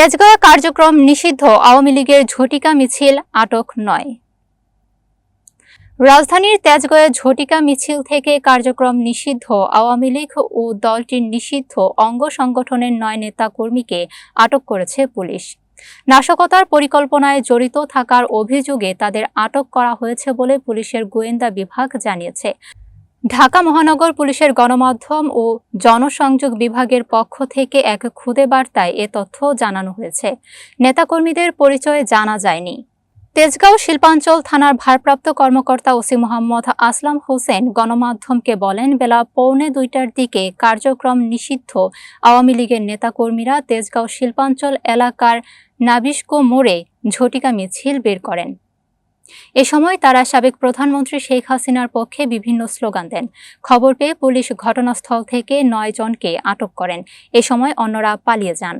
তেজগাঁও কার্যক্রম নিষিদ্ধ, আওয়ামী লীগের ঝটিকা মিছিল, আটক নয়। রাজধানীর তেজগাঁয়ে ঝটিকা মিছিল থেকে কার্যক্রম নিষিদ্ধ, আওয়ামী লীগ ও দলটির নিষিদ্ধ, অঙ্গ সংগঠনের নয় নেতা কর্মীকে আটক করেছে পুলিশ। নাশকতার পরিকল্পনায় জড়িত থাকার অভিযোগে তাদের আটক করা হয়েছে বলে পুলিশের গোয়েন্দা বিভাগ জানিয়েছে। ঢাকা মহানগর পুলিশের গণমাধ্যম ও জনসংযোগ বিভাগের পক্ষ থেকে এক খুদে বার্তায় এ তথ্য জানানো হয়েছে। নেতাকর্মীদের পরিচয় জানা যায়নি। তেজগাঁও শিল্পাঞ্চল থানার ভারপ্রাপ্ত কর্মকর্তা ওসি মোহাম্মদ আসলাম হোসেন গণমাধ্যমকে বলেন, বেলা পৌনে দুইটার দিকে কার্যক্রম নিষিদ্ধ। আওয়ামী লীগের নেতাকর্মীরা তেজগাঁও শিল্পাঞ্চল এলাকার নাবিস্কো মোড়ে ঝটিকা মিছিল বের করেন। এ সময় তারা সাবেক প্রধানমন্ত্রী শেখ হাসিনার পক্ষে বিভিন্ন স্লোগান দেন। খবর পেয়ে পুলিশ ঘটনাস্থল থেকে নয় জনকে আটক করেন। এ সময় অন্যরা পালিয়ে যান।